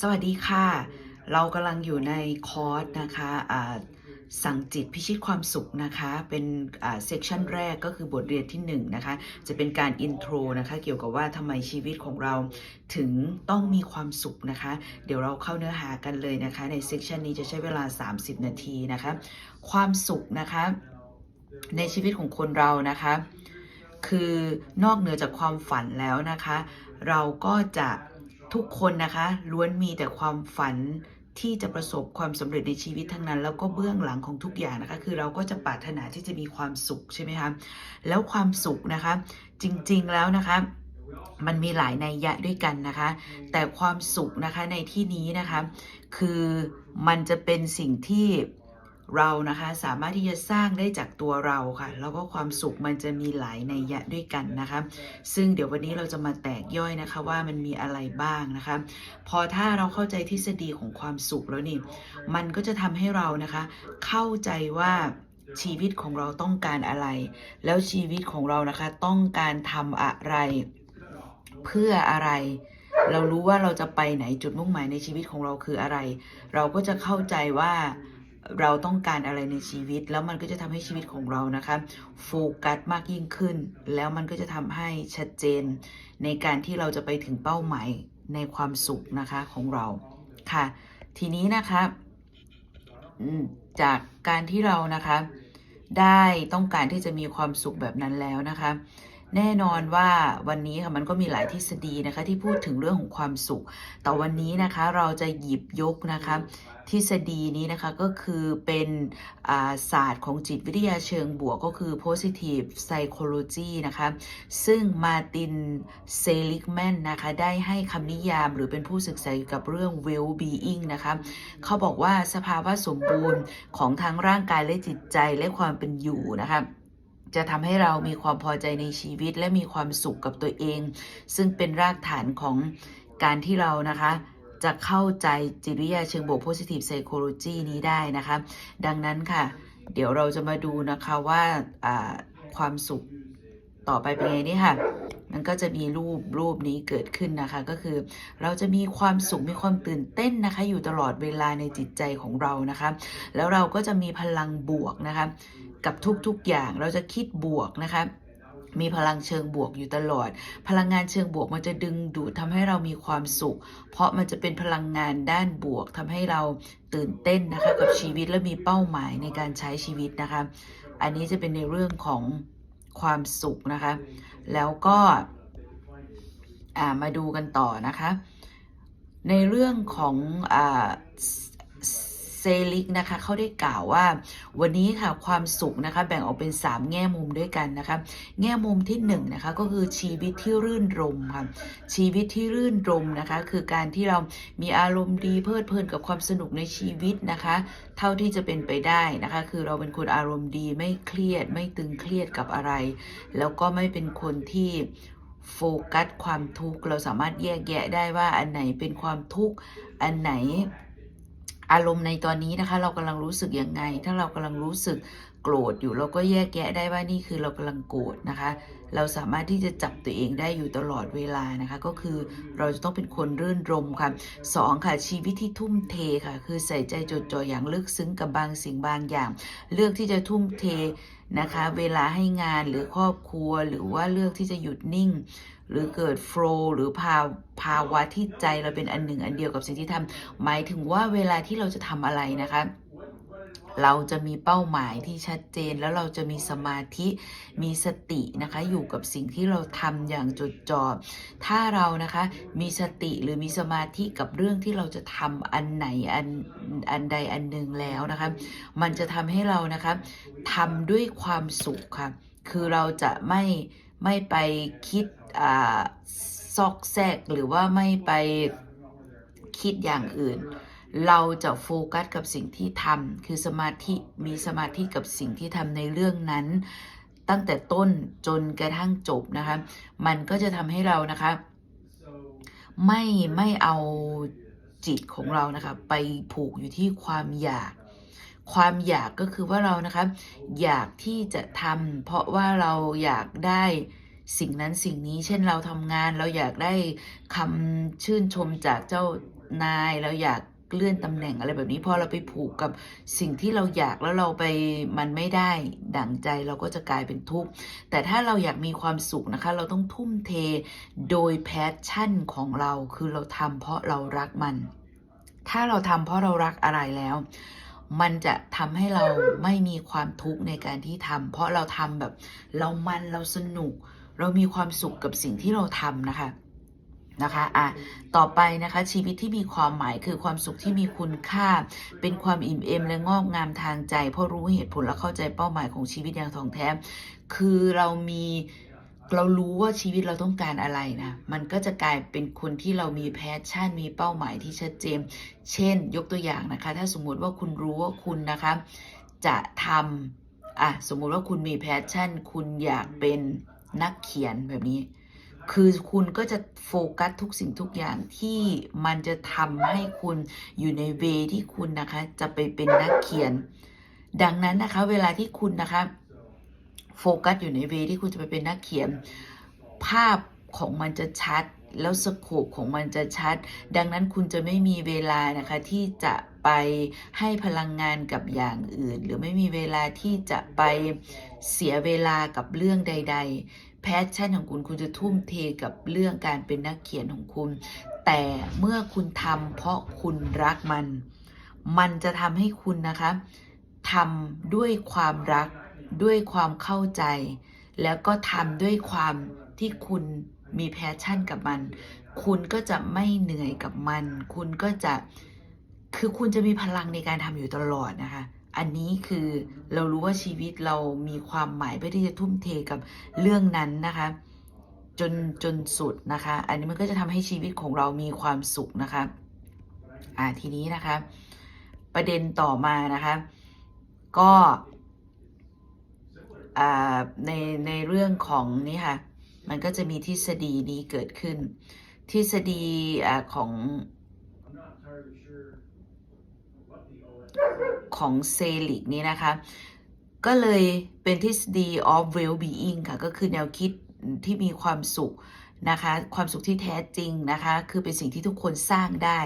สวัสดีค่ะ เรากำลังอยู่ในคอร์สนะคะสั่งจิตพิชิตความสุขนะคะ เป็นเซกชันแรกก็คือบทเรียนที่1นงนะคะ จะเป็นการอินโทรนะคะ เกี่ยวกับว่าทำไมชีวิตของเราถึงต้องมีความสุขนะคะ เดี๋ยวเราเข้าเนื้อหากันเลยนะคะ ในเซกชันนี้จะใช้เวลา 30 นาทีนะคะ ความสุขนะคะ ในชีวิตของคนเรานะคะ คือนอกเหนือจากความฝันแล้วนะคะ เราก็จะ ทุกคนนะคะล้วนมีแต่ความฝันที่จะประสบความสำเร็จในชีวิตทั้งนั้น แล้วก็เบื้องหลังของทุกอย่างนะคะ คือเราก็จะปรารถนาที่จะมีความสุขใช่ไหมคะแล้วความสุขนะคะ จริงๆแล้วนะคะ มันมีหลายนัยยะด้วยกันนะคะ แต่ความสุขนะคะในที่นี้นะคะ คือมันจะเป็นสิ่งที่ เรานะคะสามารถที่จะสร้างได้จากตัวเราค่ะ แล้วก็ความสุขมันจะมีหลายในยยะด้วยกันนะคะ ซึ่งเดี๋ยววันนี้เราจะมาแตกย่อยนะคะว่ามันมีอะไรบ้างนะคะ พอถ้าเราเข้าใจทฤษฎีของความสุขแล้วนี่ มันก็จะทำให้เรานะคะ เข้าใจว่าชีวิตของเราต้องการอะไร แล้วชีวิตของเรานะคะต้องการทำอะไรเพื่ออะไรเรารู้ว่าเราจะไปไหนจุดมุ่งหมายในชีวิตของเราคืออะไร เราก็จะเข้าใจว่า เราต้องการอะไรในชีวิต แล้วมันก็จะทำให้ชีวิตของเรานะคะโฟกัสมากยิ่งขึ้น แล้วมันก็จะทำให้ชัดเจน ในการที่เราจะไปถึงเป้าหมายในความสุขนะคะของเราค่ะ ทีนี้นะคะจากการที่เรานะคะ ได้ต้องการที่จะมีความสุขแบบนั้นแล้วนะคะ แน่นอนว่าวันนี้ค่ะมันก็มีหลายทฤษฎีนะคะที่พูดถึงเรื่องของความสุข แต่วันนี้นะคะเราจะหยิบยกนะคะทฤษฎีนี้นะคะก็คือเป็นาศาสตร์ของจิตวิทยาเชิงบวกก็คือ positive psychology นะคะซึ่งมาตินเซลิกแมนนะคะได้ให้คำนิยามหรือเป็นผู้ศึกษาเกี่ยวกับเรื่อง well being นะคะเขาบอกว่าสภาวะสมบูรณ์ของทั้งร่างกายและจิตใจและความเป็นอยู่นะคะ จะทำให้เรามีความพอใจในชีวิตและมีความสุขกับตัวเอง ซึ่งเป็นรากฐานของการที่เรานะคะจะเข้าใจจิตวิทยาเชิงบวก positive psychology นี้ได้นะคะ ดังนั้นค่ะ เดี๋ยวเราจะมาดูนะคะว่าอ่าความสุขต่อไปเป็นไงนี่ค่ะ มันก็จะมีรูปรูปนี้เกิดขึ้นนะคะ ก็คือเราจะมีความสุขมีความตื่นเต้นนะคะ อยู่ตลอดเวลาในจิตใจของเรานะคะ แล้วเราก็จะมีพลังบวกนะคะ กับทุกๆอย่างเราจะคิดบวกนะคะมีพลังเชิงบวกอยู่ตลอด พลังงานเชิงบวกมันจะดึงดูดทำให้เรามีความสุข เพราะมันจะเป็นพลังงานด้านบวกทำให้เราตื่นเต้นนะคะกับชีวิตและมีเป้าหมายในการใช้ชีวิตนะคะ อันนี้จะเป็นในเรื่องของความสุขนะคะ แล้วก็มาดูกันต่อนะคะ ในเรื่องของอ ลิกนะคะเขาได้กล่าวว่าวันนี้ค่ะความสุขนะคะแบ่งออกเป็น 3 แง่มุมด้วยกันนะคะแง่มุมที่1นงนะคะก็คือชีวิตที่รื่นรมค่ะชีวิตที่รื่นรมนะคะคือการที่เรามีอารมณ์ดีเพลิดเพลินกับความสนุกในชีวิตนะคะ เท่าที่จะเป็นไปได้นะคะ คือเราเป็นคนอารมณ์ดีไม่เครียด ไม่ตึงเครียดกับอะไร แล้วก็ไม่เป็นคนที่โฟกัสความทุกข์เราสามารถแยกแยะได้ว่าอันไหนเป็นความทุกข์อันไหน อารมณ์ในตอนนี้นะคะ เรากำลังรู้สึกยังไง ถ้าเรากำลังรู้สึกโกรธอยู่เราก็แยกแยะได้ว่านี่คือเรากำลังโกรธนะคะ เราสามารถที่จะจับตัวเองได้อยู่ตลอดเวลานะคะ ก็คือเราจะต้องเป็นคนรื่นรมค่ะสองค่ะชีวิตที่ทุ่มเทค่ะ คือใส่ใจจดจ่ออย่างลึกซึ้งกับบางสิ่งบางอย่าง เลือกที่จะทุ่มเทนะคะ เวลาให้งานหรือครอบครัวหรือว่าเลือกที่จะหยุดนิ่ง หรือเกิดโฟลหรือภาภาวะที่ใจเราเป็นอันหนึ่งอันเดียวกับสิ่งที่ทำหมายถึงว่าเวลาที่เราจะทำอะไรนะคะเราจะมีเป้าหมายที่ชัดเจนแล้วเราจะมีสมาธิมีสตินะคะ อยู่กับสิ่งที่เราทำอย่างจดจ่อถ้าเรานะคะมีสติหรือมีสมาธิกับเรื่องที่เราจะทำอันไหนอันอันใดอันหนึ่งแล้วนะคะ มันจะทำให้เรานะคะทำด้วยความสุขค่ะ คือเราจะไม่ ไม่ไปคิดอ่าซอกแซกหรือว่าไม่ไปคิดอย่างอื่น เราจะโฟกัสกับสิ่งที่ทำคือสมาธิมีสมาธิกับสิ่งที่ทำในเรื่องนั้น ตั้งแต่ต้นจนกระทั่งจบนะคะ มันก็จะทำให้เรานะคะ ไม่ไม่เอาจิตของเรานะคะ ไปผูกอยู่ที่ความอยาก ความอยากก็คือว่าเรานะคะอยากที่จะทำเพราะว่าเราอยากได้สิ่งนั้นสิ่งนี้ เช่นเราทำงาน เราอยากได้คำชื่นชมจากเจ้านายเราอยากเลื่อนตำแหน่งอะไรแบบนี้พอเราไปผูกกับสิ่งที่เราอยากแล้วเราไปมันไม่ได้ดั่งใจเราก็จะกลายเป็นทุกข์แต่ถ้าเราอยากมีความสุขนะคะ เราต้องทุ่มเทโดยแพชชั่นของเราคือเราทำเพราะเรารักมัน ถ้าเราทำเพราะเรารักอะไรแล้ว มันจะทำให้เราไม่มีความทุกข์ในการที่ทำเพราะเราทำแบบเรามันเราสนุก เรามีความสุขกับสิ่งที่เราทำนะคะนะคะอะต่อไปนะคะชีวิตที่มีความหมายคือความสุขที่มีคุณค่า เป็นความอิ่มเอมและงอกงามทางใจ เพราะรู้เหตุผลและเข้าใจเป้าหมายของชีวิตอย่างถ่องแท้ คือเรามี เรารู้ว่าชีวิตเราต้องการอะไรนะ มันก็จะกลายเป็นคนที่เรามีแพชชั่น มีเป้าหมายที่ชัดเจน เช่น ยกตัวอย่างนะคะ ถ้าสมมุติว่าคุณรู้ว่าคุณนะคะ จะทำอะสมมุติว่าคุณมีแพชชั่น คุณอยากเป็นนักเขียนแบบนี้ คือคุณก็จะโฟกัสทุกสิ่งทุกอย่างที่มันจะทำให้คุณอยู่ในเวที่คุณนะคะ จะไปเป็นนักเขียน ดังนั้นนะคะ เวลาที่คุณนะคะ โฟกัสอยู่ในเวที่คุณจะไปเป็นนักเขียน ภาพของมันจะชัด แล้วสโคปของมันจะชัด ดังนั้นคุณจะไม่มีเวลานะคะที่จะไปให้พลังงานกับอย่างอื่น หรือไม่มีเวลาที่จะไปเสียเวลากับเรื่องใด ๆ แพชชั่นของคุณคุณจะทุ่มเทกับเรื่องการเป็นนักเขียนของคุณ แต่เมื่อคุณทำเพราะคุณรักมัน มันจะทำให้คุณนะคะทำด้วยความรัก ด้วยความเข้าใจ แล้วก็ทำด้วยความที่คุณมีแพชชั่นกับมัน คุณก็จะไม่เหนื่อยกับมัน คุณก็จะคือคุณจะมีพลังในการทำอยู่ตลอดนะคะ อันนี้คือเรารู้ว่าชีวิตเรามีความหมายเพื่อที่จะทุ่มเทกับเรื่องนั้นนะคะ จนจนสุดนะคะ อันนี้มันก็จะทำให้ชีวิตของเรามีความสุขนะคะ อ่าทีนี้นะคะ ประเด็นต่อมานะคะ ก็ ในในเรื่องของนี่ค่ะ มันก็จะมีทฤษฎีนี้เกิดขึ้น ทฤษฎีอของของเซลิกนี้นะคะ ก็เลยเป็นทฤษฎี of well-being ค่ะ ก็คือแนวคิดที่มีความสุขนะคะ ความสุขที่แท้จริงนะคะ คือเป็นสิ่งที่ทุกคนสร้างได้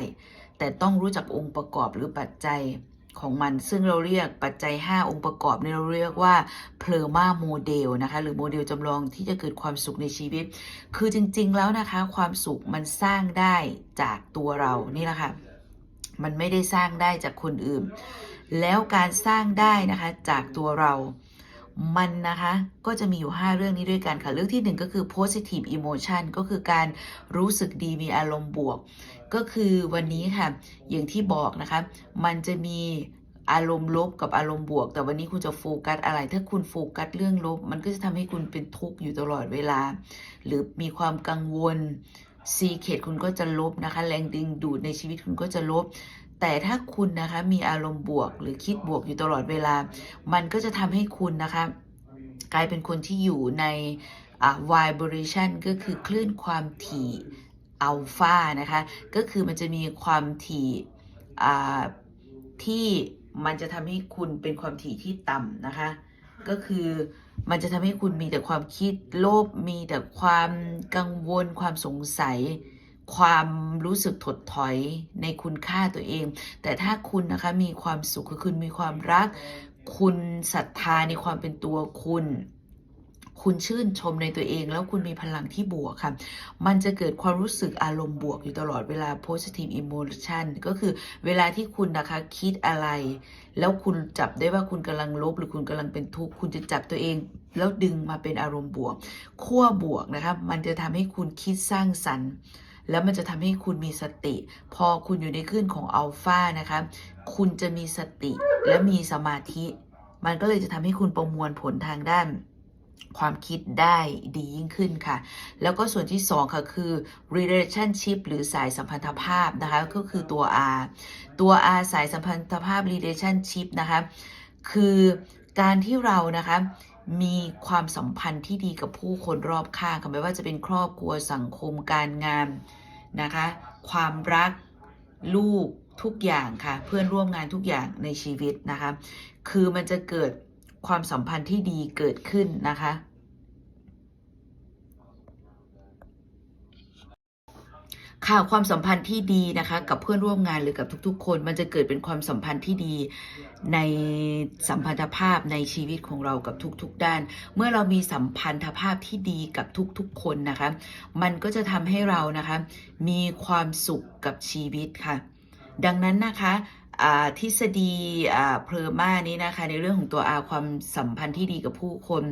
แต่ต้องรู้จักองค์ประกอบหรือปัจจัย ของมัน ซึ่งเราเรียกปัจจัย 5 องค์ประกอบนี่เราเรียกว่าเพลมาโมเดลนะคะหรือโมเดลจำลองที่จะเกิดความสุขในชีวิต คือจริง ๆ แล้วนะคะความสุขมันสร้างได้จากตัวเรานี่แหละค่ะมันไม่ได้สร้างได้จากคนอื่น แล้วการสร้างได้นะคะจากตัวเรามันนะคะก็จะมีอยู่ 5 เรื่องนี้ด้วยกันค่ะ เรื่องที่ 1 ก็คือ positive emotion ก็คือการรู้สึกดีมีอารมณ์บวก ก็คือวันนี้ค่ะ อย่างที่บอกนะคะ มันจะมีอารมณ์ลบกับอารมณ์บวก แต่วันนี้คุณจะโฟกัสอะไร ถ้าคุณโฟกัสเรื่องลบ มันก็จะทำให้คุณเป็นทุกข์อยู่ตลอดเวลา หรือมีความกังวลซีเคดคุณก็จะลบนะคะ แรงดึงดูดในชีวิตคุณก็จะลบ แต่ถ้าคุณนะคะมีอารมณ์บวก หรือคิดบวกอยู่ตลอดเวลา มันก็จะทำให้คุณนะคะ กลายเป็นคนที่อยู่ในอ่า vibration ก็คือคลื่นความถี่ อัลฟานะคะ ก็คือมันจะมีความถี่ที่มันจะทำให้คุณเป็นความถี่ที่ต่ำนะคะ ก็คือมันจะทำให้คุณมีแต่ความคิดโลภมีแต่ความกังวล ความสงสัย ความรู้สึกถดถอยในคุณค่าตัวเอง แต่ถ้าคุณนะคะมีความสุขคือคุณมีความรัก คุณศรัทธาในความเป็นตัวคุณ คุณชื่นชมในตัวเอง แล้วคุณมีพลังที่บวกค่ะ มันจะเกิดความรู้สึกอารมณ์บวกอยู่ตลอดเวลา positive emotion ก็คือเวลาที่คุณนะคะคิดอะไร แล้วคุณจับได้ว่าคุณกำลังลบหรือคุณกำลังเป็นทุกข์คุณจะจับตัวเองแล้วดึงมาเป็นอารมณ์บวก ขั้วบวกนะคะมันจะทำให้คุณคิดสร้างสรรค์ แล้วมันจะทำให้คุณมีสติ พอคุณอยู่ในคลื่นของอัลฟานะคะคุณจะมีสติและมีสมาธิ มันก็เลยจะทำให้คุณประมวลผลทางด้าน ความคิดได้ดียิ่งขึ้นค่ะ แล้วก็ส่วนที่ 2 ค่ะ คือ relationship หรือสายสัมพันธภาพนะคะ ก็คือตัว R ตัว R สายสัมพันธภาพ relationship นะคะ คือการที่เรานะคะมีความสัมพันธ์ที่ดีกับผู้คนรอบข้างค่ะไม่ว่าจะเป็นครอบครัวสังคมการงานนะคะ ความรักลูกทุกอย่างค่ะ เพื่อนร่วมงานทุกอย่างในชีวิตนะคะ คือมันจะเกิด ความสัมพันธ์ที่ดีเกิดขึ้นนะคะ ค่ะความสัมพันธ์ที่ดีนะคะ กับเพื่อนร่วมงานหรือกับทุก ๆ คน มันจะเกิดเป็นความสัมพันธ์ที่ดีในสัมพันธภาพในชีวิตของเรากับทุก ๆ ด้าน เมื่อเรามีสัมพันธภาพที่ดีกับทุก ๆ คนนะคะ มันก็จะทำให้เรานะคะ มีความสุขกับชีวิตค่ะ ดังนั้นนะคะ ทฤษฎีเพลอมานี้นะคะ ในเรื่องของตัวอาความสัมพันธ์ที่ดีกับผู้คน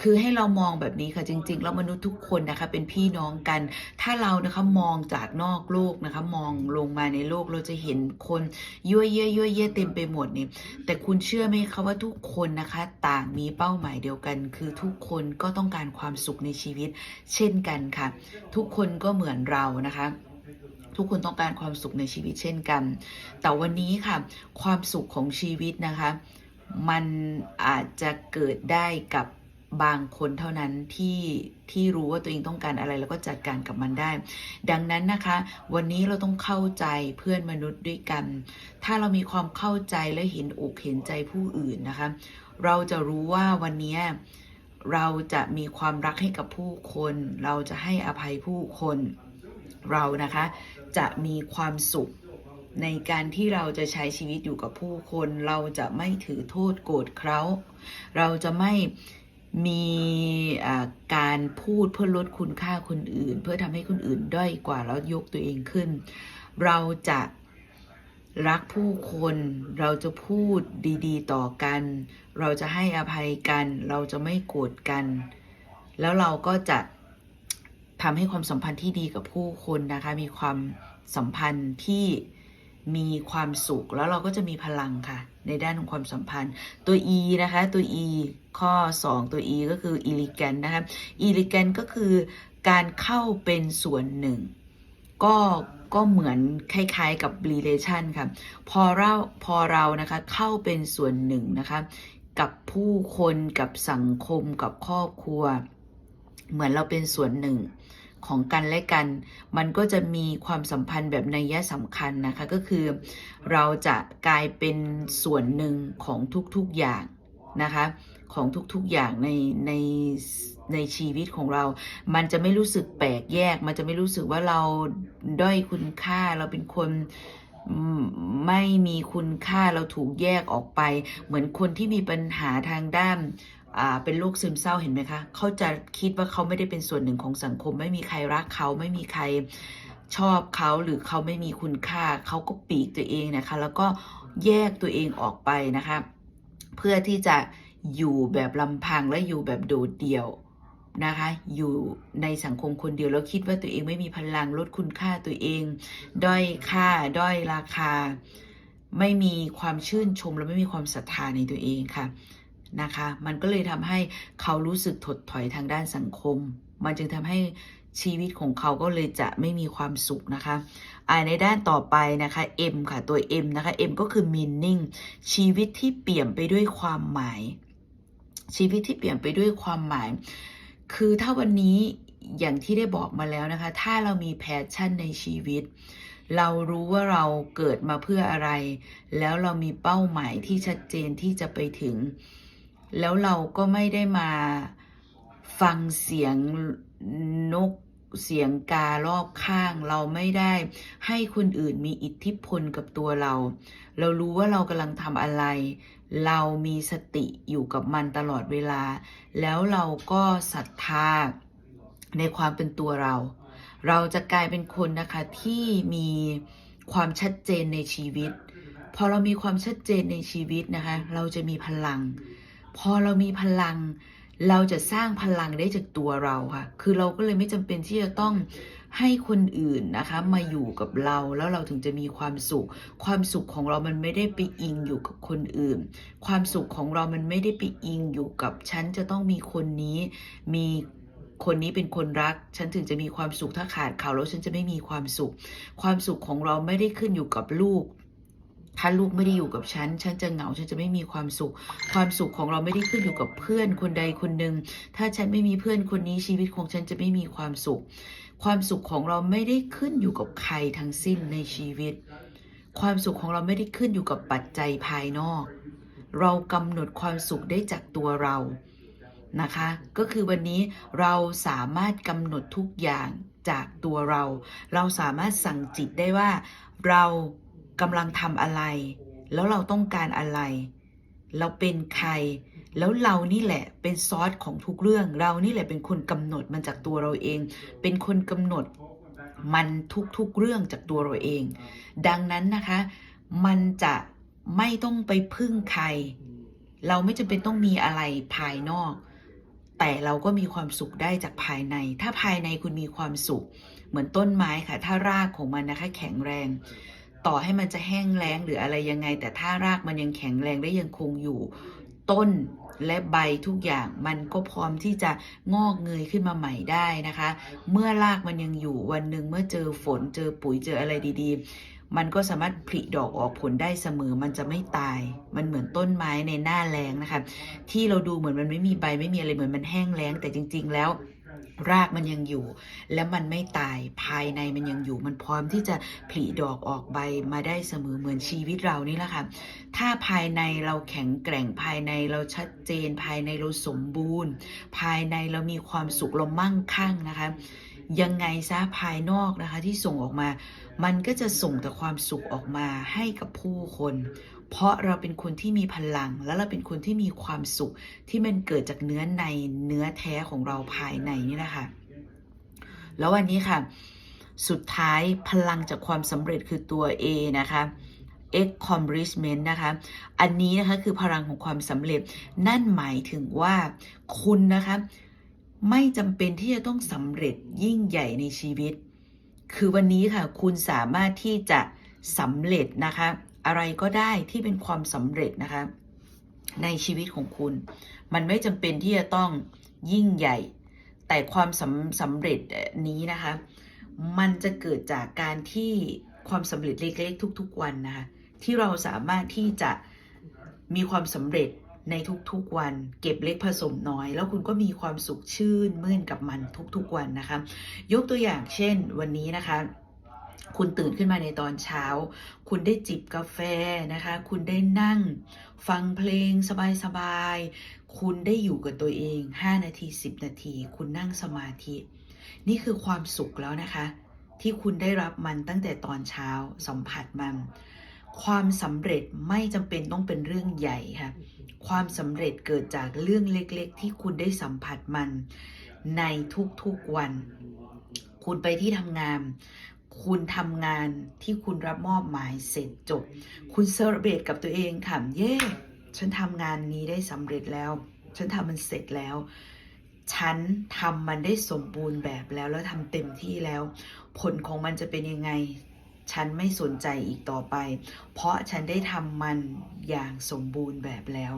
คือให้เรามองแบบนี้ค่ะจริงๆแล้วมนุษย์ทุกคนนะคะ เป็นพี่น้องกัน ถ้าเรานะคะมองจากนอกโลกนะคะ มองลงมาในโลกเราจะเห็นคนยั่วเย่ยั่วเย่เต็มไปหมดเนี่ยแต่คุณเชื่อไหมคะว่าทุกคนนะคะ ต่างมีเป้าหมายเดียวกัน คือทุกคนก็ต้องการความสุขในชีวิต เช่นกันค่ะ ทุกคนก็เหมือนเรานะคะ ทุกคนต้องการความสุขในชีวิตเช่นกัน แต่วันนี้ค่ะ ความสุขของชีวิตนะคะ มันอาจจะเกิดได้กับบางคนเท่านั้นที่ที่รู้ว่าตัวเองต้องการอะไรแล้วก็จัดการกับมันได้ ดังนั้นนะคะ วันนี้เราต้องเข้าใจเพื่อนมนุษย์ด้วยกัน ถ้าเรามีความเข้าใจและเห็นอกเห็นใจผู้อื่นนะคะ เราจะรู้ว่าวันนี้เราจะมีความรักให้กับผู้คน เราจะให้อภัยผู้คน เรานะคะจะมีความสุขในการที่เราจะใช้ชีวิตอยู่กับผู้คนเราจะไม่ถือโทษโกรธเขา เราจะไม่มีการพูดเพื่อลดคุณค่าคนอื่น เพื่อทำให้คนอื่นด้อยกว่าแล้วยกตัวเองขึ้น เราจะรักผู้คน เราจะพูดดี ๆ ต่อกัน เราจะให้อภัยกัน เราจะไม่โกรธกัน แล้วเราก็จะ ทำให้ความสัมพันธ์ที่ดีกับผู้คนนะคะ มีความสัมพันธ์ที่มีความสุขแล้วเราก็จะมีพลังค่ะ ในด้านของความสัมพันธ์ตัว E นะคะ ตัว E ข้อ 2 ตัว E ก็คือ elegant นะคะ elegant ก็คือการเข้าเป็นส่วนหนึ่ง ก็ก็เหมือนคล้ายๆกับ relation ค่ะพอเราพอเรานะคะเข้าเป็นส่วนหนึ่งนะคะกับผู้คนกับสังคมกับครอบครัว เหมือนเราเป็นส่วนหนึ่ง ของกันและกัน มันก็จะมีความสัมพันธ์แบบในยะสำคัญนะคะ ก็คือเราจะกลายเป็นส่วนหนึ่งของทุกๆอย่างนะคะ ของทุกๆอย่างในในในชีวิตของเรา มันจะไม่รู้สึกแปลกแยก มันจะไม่รู้สึกว่าเราด้อยคุณค่า เราเป็นคนไม่มีคุณค่าเราถูกแยกออกไป เหมือนคนที่มีปัญหาทางด้าน เป็นโรคซึมเศร้าเห็นไหมคะเขาจะคิดว่าเขาไม่ได้เป็นส่วนหนึ่งของสังคม ไม่มีใครรักเขาไม่มีใครชอบเขาหรือเขาไม่มีคุณค่าเขาก็ปีกตัวเองนะคะ แล้วก็แยกตัวเองออกไปนะคะ เพื่อที่จะอยู่แบบลำพังและอยู่แบบโดดเดี่ยวนะคะ อยู่ในสังคมคนเดียวแล้วคิดว่าตัวเองไม่มีพลังลดคุณค่าตัวเอง ด้อยค่า ด้อยราคา ไม่มีความชื่นชมและไม่มีความศรัทธาในตัวเองค่ะ นะคะ มันก็เลยทำให้เขารู้สึกถดถอยทางด้านสังคม มันจึงทำให้ชีวิตของเขาก็เลยจะไม่มีความสุขนะคะอาในด้านต่อไปนะคะ M ค่ะ ตัว M นะคะ M ก็คือ meaning ชีวิตที่เปี่ยมไปด้วยความหมาย ชีวิตที่เปลี่ยนไปด้วยความหมาย คือถ้าวันนี้อย่างที่ได้บอกมาแล้วนะคะ ถ้าเรามีแพชชั่นในชีวิต เรารู้ว่าเราเกิดมาเพื่ออะไร แล้วเรามีเป้าหมายที่ชัดเจนที่จะไปถึง แล้วเราก็ไม่ได้มาฟังเสียงนกเสียงการอบข้างเราไม่ได้ให้คนอื่นมีอิทธิพลกับตัวเรา เรารู้ว่าเรากำลังทำอะไร เรามีสติอยู่กับมันตลอดเวลา แล้วเราก็ศรัทธาในความเป็นตัวเรา เราจะกลายเป็นคนนะคะที่มีความชัดเจนในชีวิต พอเรามีความชัดเจนในชีวิตนะคะ เราจะมีพลัง พอเรามีพลัง เราจะสร้างพลังได้จากตัวเราค่ะ คือเราก็เลยไม่จำเป็นที่จะต้องให้คนอื่นนะคะมาอยู่กับเราแล้วเราถึงจะมีความสุข ความสุขของเรามันไม่ได้ไปอิงอยู่กับคนอื่น ความสุขของเรามันไม่ได้ไปอิงอยู่กับฉันจะต้องมีคนนี้มีคนนี้เป็นคนรัก ฉันถึงจะมีความสุขถ้าขาดเขาแล้วฉันจะไม่มีความสุข ความสุขของเราไม่ได้ขึ้นอยู่กับลูก ถ้าลูกไม่ได้อยู่กับฉัน ฉันจะเหงา ฉันจะไม่มีความสุข ความสุขของเราไม่ได้ขึ้นอยู่กับเพื่อนคนใดคนหนึ่ง ถ้าฉันไม่มีเพื่อนคนนี้ชีวิตของฉันจะไม่มีความสุข ความสุขของเราไม่ได้ขึ้นอยู่กับใครทั้งสิ้นในชีวิต ความสุขของเราไม่ได้ขึ้นอยู่กับปัจจัยภายนอก เรากำหนดความสุขได้จากตัวเรานะคะ ก็คือวันนี้เราสามารถกำหนดทุกอย่างจากตัวเรา เราสามารถสั่งจิตได้ว่าเรา กำลังทำอะไร แล้วเราต้องการอะไร เราเป็นใคร แล้วเรานี่แหละเป็นซอสของทุกเรื่อง เรานี่แหละเป็นคนกำหนดมันจากตัวเราเอง เป็นคนกำหนดมันทุกๆเรื่องจากตัวเราเอง ดังนั้นนะคะ มันจะไม่ต้องไปพึ่งใคร เราไม่จำเป็นต้องมีอะไรภายนอก แต่เราก็มีความสุขได้จากภายใน ถ้าภายในคุณมีความสุข เหมือนต้นไม้ค่ะ ถ้ารากของมันนะคะ แข็งแรง ต่อให้มันจะแห้งแล้งหรืออะไรยังไง แต่ถ้ารากมันยังแข็งแรงและยังคงอยู่ ต้นและใบทุกอย่างมันก็พร้อมที่จะงอกเงยขึ้นมาใหม่ได้นะคะ เมื่อรากมันยังอยู่วันหนึ่งเมื่อเจอฝนเจอปุ๋ยเจออะไรดีๆ มันก็สามารถผลิดอกออกผลได้เสมอมันจะไม่ตาย มันเหมือนต้นไม้ในหน้าแล้งนะคะ ที่เราดูเหมือนมันไม่มีใบไม่มีอะไรเหมือนมันแห้งแล้งแต่จริง ๆ แล้ว รากมันยังอยู่ และมันไม่ตายภายในมันยังอยู่ มันพร้อมที่จะผลิดอกออกใบมาได้เสมอเหมือนชีวิตเรานี่แหละค่ะถ้าภายในเราแข็งแกร่งภายในเราชัดเจน ภายในเราสมบูรณ์ ภายในเรามีความสุขเรามั่งคั่งนะคะยังไงซะภายนอกนะคะที่ส่งออกมา มันก็จะส่งแต่ความสุขออกมาให้กับผู้คน เพราะเราเป็นคนที่มีพลัง และเราเป็นคนที่มีความสุขที่มันเกิดจากเนื้อในเนื้อแท้ของเราภายในนี่แหละค่ะแล้ววันนี้ค่ะ สุดท้ายพลังจากความสำเร็จคือตัว A นะคะ accomplishment นะคะ อันนี้นะคะคือพลังของความสำเร็จ นั่นหมายถึงว่าคุณนะคะ ไม่จำเป็นที่จะต้องสำเร็จยิ่งใหญ่ในชีวิต คือวันนี้ค่ะ คุณสามารถที่จะสำเร็จนะคะ อะไรก็ได้ที่เป็นความสำเร็จนะคะ ในชีวิตของคุณ มันไม่จำเป็นที่จะต้องยิ่งใหญ่ แต่ความสำสำเร็จนี้นะคะ มันจะเกิดจากการที่ความสำเร็จเล็กๆ ทุก ๆ วันนะคะที่เราสามารถที่จะมีความสำเร็จในทุกๆวัน เก็บเล็กผสมน้อย แล้วคุณก็มีความสุขชื่น มื่นกับมันทุกๆวันนะคะ ยกตัวอย่างเช่นวันนี้นะคะ คุณตื่นขึ้นมาในตอนเช้า คุณได้จิบกาแฟนะคะ คุณได้นั่ง ฟังเพลงสบายๆ คุณได้อยู่กับตัวเอง 5 นาที 10 นาที คุณนั่งสมาธิ นี่คือความสุขแล้วนะคะ ที่คุณได้รับมันตั้งแต่ตอนเช้าสัมผัสมันความสำเร็จไม่จำเป็นต้องเป็นเรื่องใหญ่ค่ะ ความสำเร็จเกิดจากเรื่องเล็กๆ ที่คุณได้สัมผัสมันในทุกๆวัน คุณไปที่ทำงาน คุณทำงานที่คุณรับมอบหมายเสร็จจบ คุณเซอร์เบตกับตัวเองค่ะเย่ฉันทำงานนี้ได้สำเร็จแล้ว ฉันทำมันเสร็จแล้ว ฉันทำมันได้สมบูรณ์แบบแล้วแล้วทำเต็มที่แล้ว ผลของมันจะเป็นยังไง ฉันไม่สนใจอีกต่อไป เพราะฉันได้ทำมันอย่างสมบูรณ์แบบแล้ว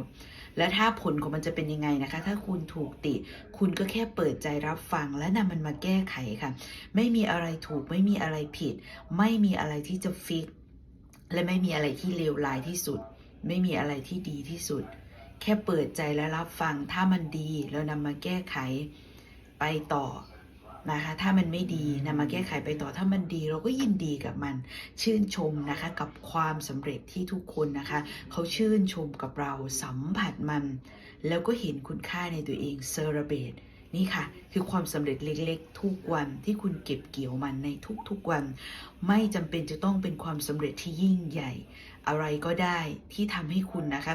และถ้าผลของมันจะเป็นยังไงนะคะ ถ้าคุณถูกติ คุณก็แค่เปิดใจรับฟังและนำมันมาแก้ไขค่ะ ไม่มีอะไรถูกไม่มีอะไรผิด ไม่มีอะไรที่จะฟิก และไม่มีอะไรที่เลวร้ายที่สุด ไม่มีอะไรที่ดีที่สุด แค่เปิดใจและรับฟังถ้ามันดีเรานำมาแก้ไข ไปต่อ นะคะ ถ้ามันไม่ดีนำมาแก้ไขไปต่อถ้ามันดีเราก็ยินดีกับมันชื่นชมนะคะกับความสำเร็จที่ทุกคนนะคะเขาชื่นชมกับเราสัมผัสมัน แล้วก็เห็นคุณค่าในตัวเองเซอร์เบตนี่ค่ะ คือความสำเร็จเล็กๆ ทุกวันที่คุณเก็บเกี่ยวมันในทุกๆวัน ไม่จำเป็นจะต้องเป็นความสำเร็จที่ยิ่งใหญ่ อะไรก็ได้ที่ทำให้คุณนะคะ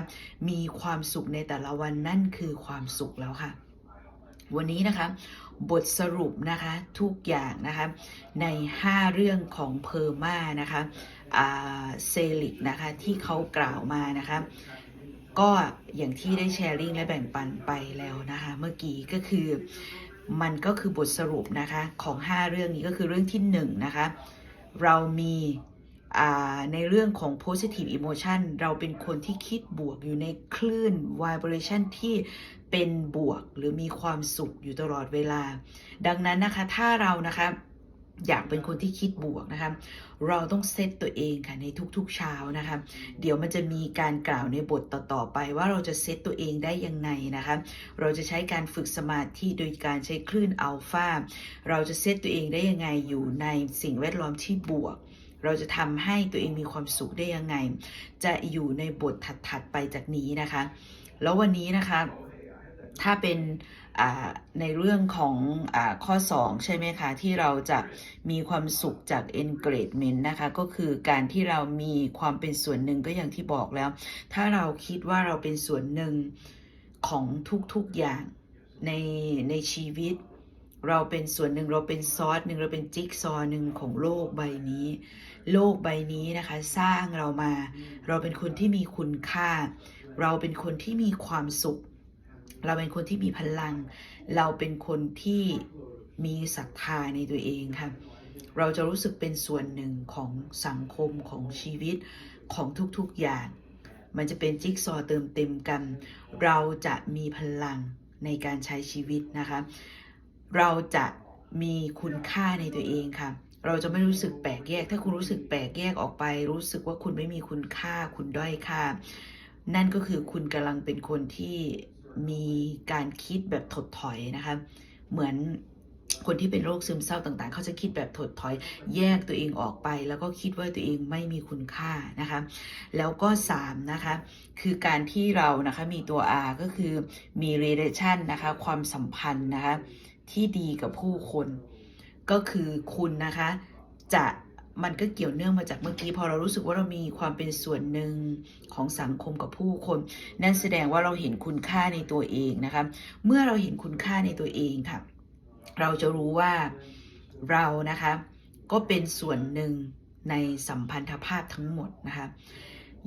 มีความสุขในแต่ละวันนั่นคือความสุขแล้วค่ะ วันนี้นะคะ บทสรุปนะคะทุกอย่างนะคะใน 5 เรื่องของเพอร์มานะคะเซลิกนะคะที่เขากล่าวมานะคะก็อย่างที่ได้แชร์ลิงและแบ่งปันไปแล้วนะคะเมื่อกี้ก็คือมันก็คือบทสรุปนะคะของ 5 เรื่องนี้ก็คือเรื่องที่1นะคะเรามีในเรื่องของ positive emotion เราเป็นคนที่คิดบวกอยู่ในคลื่น vibration ที่ เป็นบวกหรือมีความสุขอยู่ตลอดเวลา ดังนั้นนะคะถ้าเรานะคะอยากเป็นคนที่คิดบวกนะคะเราต้องเซตตัวเองค่ะในทุกๆเช้านะคะเดี๋ยวมันจะมีการกล่าวในบทต่อๆไปว่าเราจะเซตตัวเองได้ยังไงนะคะเราจะใช้การฝึกสมาธิโดยการใช้คลื่นอัลฟาเราจะเซตตัวเองได้ยังไงอยู่ในสิ่งแวดล้อมที่บวก เราจะทำให้ตัวเองมีความสุขได้ยังไง จะอยู่ในบทถัดๆไปจากนี้นะคะ แล้ววันนี้นะคะ ถ้าเป็นในเรื่องของอข้อ 2 ใช่ไหมคะ ที่เราจะมีความสุขจาก engagement นะคะ ก็คือการที่เรามีความเป็นส่วนหนึ่งก็อย่างที่บอกแล้ว ถ้าเราคิดว่าเราเป็นส่วนหนึ่งของทุกๆอย่างในในชีวิต เราเป็นส่วนหนึ่งเราเป็นซอสหนึ่งเราเป็นจิ๊กซอว์หนึ่งของโลกใบนี้ โลกใบนี้นะคะ สร้างเรามา เราเป็นคนที่มีคุณค่า เราเป็นคนที่มีความสุข เราเป็นคนที่มีพลัง เราเป็นคนที่มีศรัทธาในตัวเองค่ะ เราจะรู้สึกเป็นส่วนหนึ่งของสังคมของชีวิตของทุกๆอย่าง มันจะเป็นจิ๊กซอเติมเต็มกัน เราจะมีพลังในการใช้ชีวิตนะคะ เราจะมีคุณค่าในตัวเองค่ะ เราจะไม่รู้สึกแปลกแยก ถ้าคุณรู้สึกแปลกแยกออกไป รู้สึกว่าคุณไม่มีคุณค่า คุณด้อยค่า นั่นก็คือคุณกำลังเป็นคนที่ มีการคิดแบบถดถอยนะคะเหมือนคนที่เป็นโรคซึมเศร้าต่างๆ เขาจะคิดแบบถดถอยแยกตัวเองออกไป แล้วก็คิดว่าตัวเองไม่มีคุณค่านะคะ แล้วก็3นะคะ คือการที่เรานะคะมีตัว R ก็คือมี relation นะคะ ความสัมพันธ์นะคะ ที่ดีกับผู้คน ก็คือคุณนะคะ จะ มันก็เกี่ยวเนื่องมาจากเมื่อกี้พอเรารู้สึกว่าเรามีความเป็นส่วนหนึ่งของสังคมกับผู้คน นั่นแสดงว่าเราเห็นคุณค่าในตัวเองนะคะ เมื่อเราเห็นคุณค่าในตัวเองค่ะ เราจะรู้ว่าเรานะคะ ก็เป็นส่วนหนึ่งในสัมพันธภาพทั้งหมดนะคะ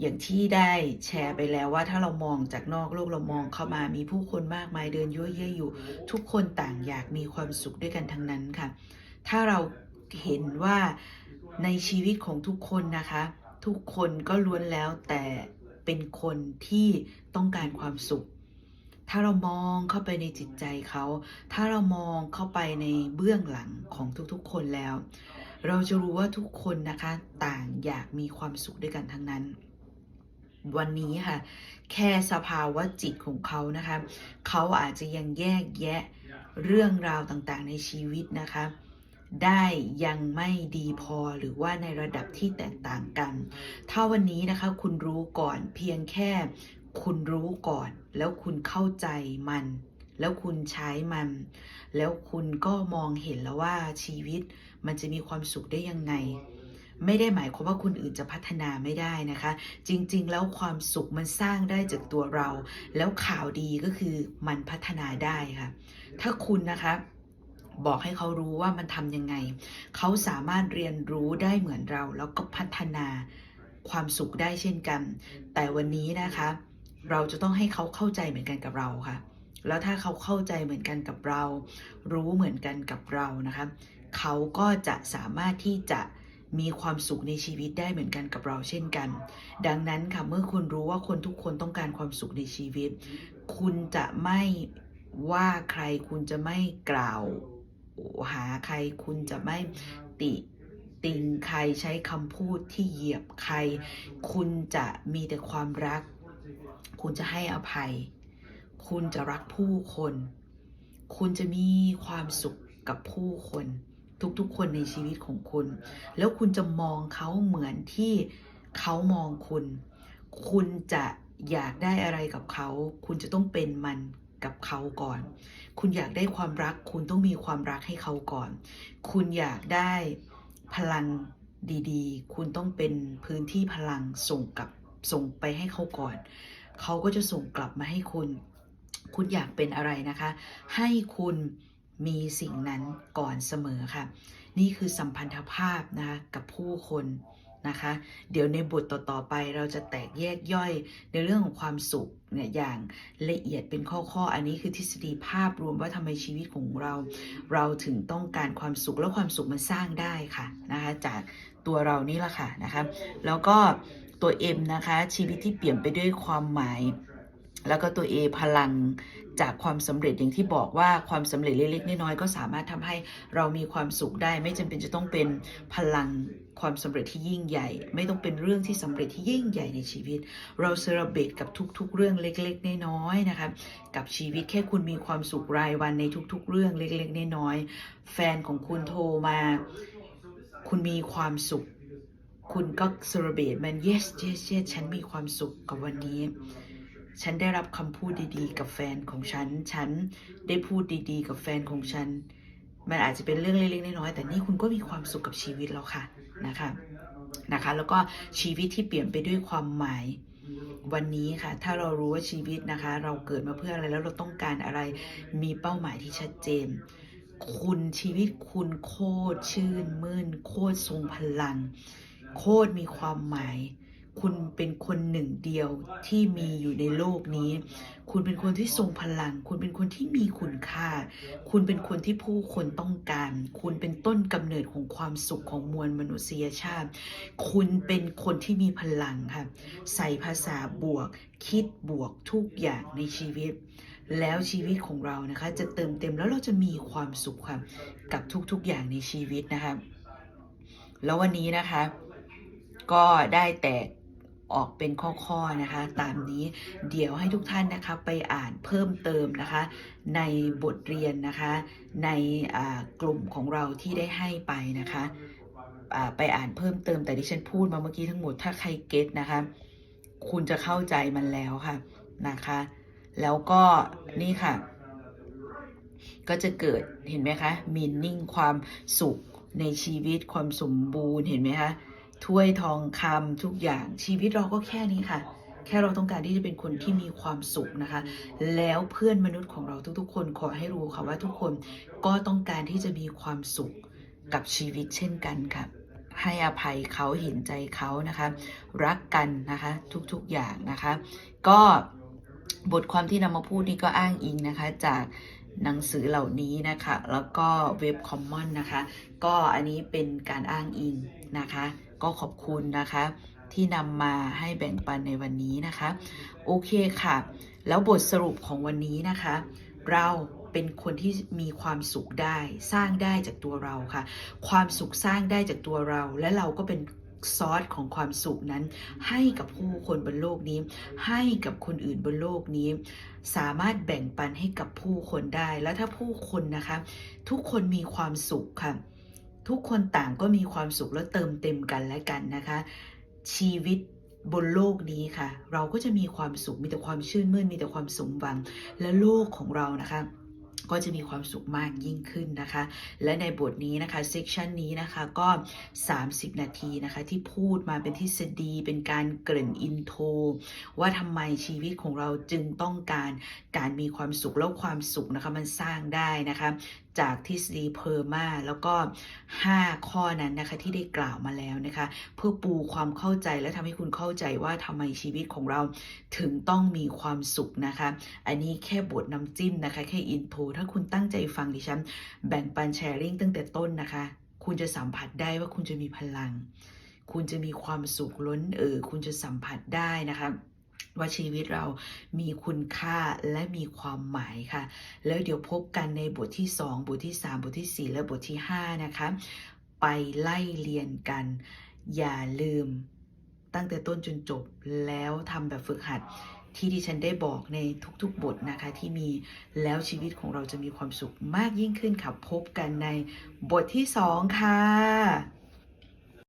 อย่างที่ได้แชร์ไปแล้วว่าถ้าเรามองจากนอกโลกเรามองเข้ามามีผู้คนมากมายเดินยั่วเยี่ยอยู่ ทุกคนต่างอยากมีความสุขด้วยกันทั้งนั้นค่ะ ถ้าเราเห็นว่า ในชีวิตของทุกคนนะคะ ทุกคนก็ล้วนแล้วแต่เป็นคนที่ต้องการความสุข ถ้าเรามองเข้าไปในจิตใจเขา ถ้าเรามองเข้าไปในเบื้องหลังของทุกๆคนแล้ว เราจะรู้ว่าทุกคนนะคะ ต่างอยากมีความสุขด้วยกันทั้งนั้น วันนี้ค่ะ แค่สภาวะจิตของเขานะคะ เขาอาจจะยังแยกแยะเรื่องราวต่างๆ ในชีวิตนะคะ ได้ยังไม่ดีพอหรือว่าในระดับที่แตกต่างกัน ถ้าวันนี้นะคะคุณรู้ก่อนเพียงแค่คุณรู้ก่อน แล้วคุณเข้าใจมัน แล้วคุณใช้มัน แล้วคุณก็มองเห็นแล้วว่าชีวิตมันจะมีความสุขได้ยังไง ไม่ได้หมายความว่าคนอื่นจะพัฒนาไม่ได้นะคะ จริงๆ แล้วความสุขมันสร้างได้จากตัวเรา แล้วข่าวดีก็คือมันพัฒนาได้ค่ะ ถ้าคุณนะคะ บอกให้เขารู้ว่ามันทำยังไง เขาสามารถเรียนรู้ได้เหมือนเรา แล้วก็พัฒนาความสุขได้เช่นกัน แต่วันนี้นะคะ เราจะต้องให้เขาเข้าใจเหมือนกันกับเราค่ะ แล้วถ้าเขาเข้าใจเหมือนกันกับเรา รู้เหมือนกันกับเรานะคะ เขาก็จะสามารถที่จะมีความสุขในชีวิตได้เหมือนกันกับเราเช่นกัน ดังนั้นค่ะ เมื่อคุณรู้ว่าคนทุกคนต้องการความสุขในชีวิต คุณจะไม่ว่าใครคุณจะไม่กล่าว หาใครคุณจะไม่ติติงใครใช้คำพูดที่เหยียบใคร คุณจะมีแต่ความรัก คุณจะให้อภัย คุณจะรักผู้คน คุณจะมีความสุขกับผู้คนทุกๆ คนในชีวิตของคุณ แล้วคุณจะมองเขาเหมือนที่เขามองคุณ คุณจะอยากได้อะไรกับเขา คุณจะต้องเป็นมัน กับเขาก่อน คุณอยากได้ความรัก คุณต้องมีความรักให้เขาก่อน คุณอยากได้พลังดีๆ คุณต้องเป็นพื้นที่พลังส่งกับส่งไปให้เขาก่อน เขาก็จะส่งกลับมาให้คุณ คุณอยากเป็นอะไรนะคะ ให้คุณมีสิ่งนั้นก่อนเสมอค่ะ นี่คือสัมพันธภาพนะคะกับผู้คน นะคะ เดี๋ยวในบทต่อๆไปเราจะแตกแยกย่อยในเรื่องของความสุขเนี่ยอย่างละเอียดเป็นข้อๆ อันนี้คือทฤษฎีภาพรวมว่าทำไมชีวิตของเรา เราถึงต้องการความสุขแล้วความสุขมันสร้างได้ค่ะนะคะจากตัวเรานี่แหละค่ะนะคะแล้วก็ตัว M นะคะชีวิตที่เปลี่ยนไปด้วยความหมาย แล้วก็ตัว A พลังจากความสำเร็จอย่างที่บอกว่าความสำเร็จเล็กๆน้อยๆก็สามารถทำให้เรามีความสุขได้ ไม่จำเป็นจะต้องเป็นพลัง ความสำเร็จที่ยิ่งใหญ่ ไม่ต้องเป็นเรื่องที่สำเร็จที่ยิ่งใหญ่ในชีวิต เราเซเลบรตกับทุก ๆ เรื่องเล็ก ๆ น้อยๆนะคะกับชีวิตแค่คุณมีความสุขรายวันในทุก ๆ เรื่องเล็ก ๆ น้อยๆแฟนของคุณโทรมา คุณมีความสุข คุณก็เซเลบรตมัน yes yes yes ฉันมีความสุขกับวันนี้ฉันได้รับคำพูดดีๆ กับแฟนของฉัน ฉันได้พูดดีๆ กับแฟนของฉัน มันอาจจะเป็นเรื่องเล็กๆน้อยๆแต่นี่คุณก็มีความสุขกับชีวิตแล้วค่ะนะคะนะคะ แล้วก็ชีวิตที่เปลี่ยนไปด้วยความหมายวันนี้ค่ะ ถ้าเรารู้ว่าชีวิตนะคะ เราเกิดมาเพื่ออะไรแล้วเราต้องการอะไรมีเป้าหมายที่ชัดเจน คุณชีวิตคุณโคตรชื่นมื่น โคตรทรงพลัง โคตรมีความหมาย คุณเป็นคนหนึ่งเดียวที่มีอยู่ในโลกนี้ คุณเป็นคนที่ทรงพลัง คุณเป็นคนที่มีคุณค่า คุณเป็นคนที่ผู้คนต้องการ คุณเป็นต้นกำเนิดของความสุขของมวลมนุษยชาติ คุณเป็นคนที่มีพลังค่ะ ใส่ภาษาบวก คิดบวกทุกอย่างในชีวิต แล้วชีวิตของเรานะคะ จะเติมเต็มแล้วเราจะมีความสุขค่ะกับทุกๆอย่างในชีวิตนะคะ แล้ววันนี้นะคะ ก็ได้แตก ออกเป็นข้อๆนะคะ ตามนี้เดี๋ยวให้ทุกท่านนะคะไปอ่านเพิ่มเติมนะคะ ในบทเรียนนะคะ ในกลุ่มของเราที่ได้ให้ไปนะคะไปอ่านเพิ่มเติมแต่ที่ฉันพูดมาเมื่อกี้ทั้งหมดถ้าใครเก็ตนะคะ คุณจะเข้าใจมันแล้วค่ะนะคะ แล้วก็นี่ค่ะ ก็จะเกิดเห็นไหมคะมีนิ่งความสุขในชีวิตความสมบูรณ์เห็นไหมคะ ถ้วยทองคำทุกอย่างชีวิตเราก็แค่นี้ค่ะ แค่เราต้องการที่จะเป็นคนที่มีความสุขนะคะ แล้วเพื่อนมนุษย์ของเราทุกๆ คนขอให้รู้ค่ะว่าทุกคนก็ต้องการที่จะมีความสุขกับชีวิตเช่นกันค่ะให้อภัยเขาเห็นใจเขานะคะ รักกันนะคะทุกๆอย่างนะคะ ก็บทความที่นำมาพูดนี่ก็อ้างอิงนะคะจากหนังสือเหล่านี้นะคะ แล้วก็เว็บคอมมอนนะคะ ก็อันนี้เป็นการอ้างอิงนะคะ ก็ขอบคุณนะคะที่นำมาให้แบ่งปันในวันนี้นะคะ โอเคค่ะ แล้วบทสรุปของวันนี้นะคะ เราเป็นคนที่มีความสุขได้สร้างได้จากตัวเราค่ะ ความสุขสร้างได้จากตัวเรา และเราก็เป็นซอสของความสุขนั้น ให้กับผู้คนบนโลกนี้ ให้กับคนอื่นบนโลกนี้ สามารถแบ่งปันให้กับผู้คนได้ แล้วถ้าผู้คนนะคะ ทุกคนมีความสุขค่ะ ทุกคนต่างก็มีความสุขแล้วเติมเต็มกันและกันนะคะ ชีวิตบนโลกนี้ค่ะ เราก็จะมีความสุขมีแต่ความชื่นมื่นมีแต่ความสมหวังและโลกของเรานะคะก็จะมีความสุขมากยิ่งขึ้นนะคะ และในบทนี้นะคะเซกชันนี้นะคะก็ 30 นาทีนะคะ ที่พูดมาเป็นทฤษฎีเป็นการเกริ่นอินโทรว่าทำไมชีวิตของเราจึงต้องการการมีความสุขแล้วความสุขนะคะมันสร้างได้นะคะ จากทฤษฎีเพอร์มา แล้วก็ 5 ข้อนั้นนะคะที่ได้กล่าวมาแล้วนะคะ เพื่อปูความเข้าใจและทำให้คุณเข้าใจว่าทำไมชีวิตของเราถึงต้องมีความสุขนะคะ อันนี้แค่บทน้ำจิ้มนะคะ แค่อินโทรถ้าคุณตั้งใจฟังดิฉันแบ่งปันแชร์ลิงตั้งแต่ต้นนะคะ คุณจะสัมผัสได้ว่าคุณจะมีพลัง คุณจะมีความสุขล้นเออคุณจะสัมผัสได้นะคะ ว่าชีวิตเรามีคุณค่าและมีความหมายค่ะ แล้วเดี๋ยวพบกันในบทที่ 2 บทที่ 3 บทที่ 4 และบทที่ 5 นะคะ ไปไล่เรียนกัน อย่าลืมตั้งแต่ต้นจนจบแล้วทำแบบฝึกหัดที่ดิฉันได้บอกในทุกๆบทนะคะที่มีแล้วชีวิตของเราจะมีความสุขมากยิ่งขึ้นค่ะ พบกันในบทที่ 2 ค่ะ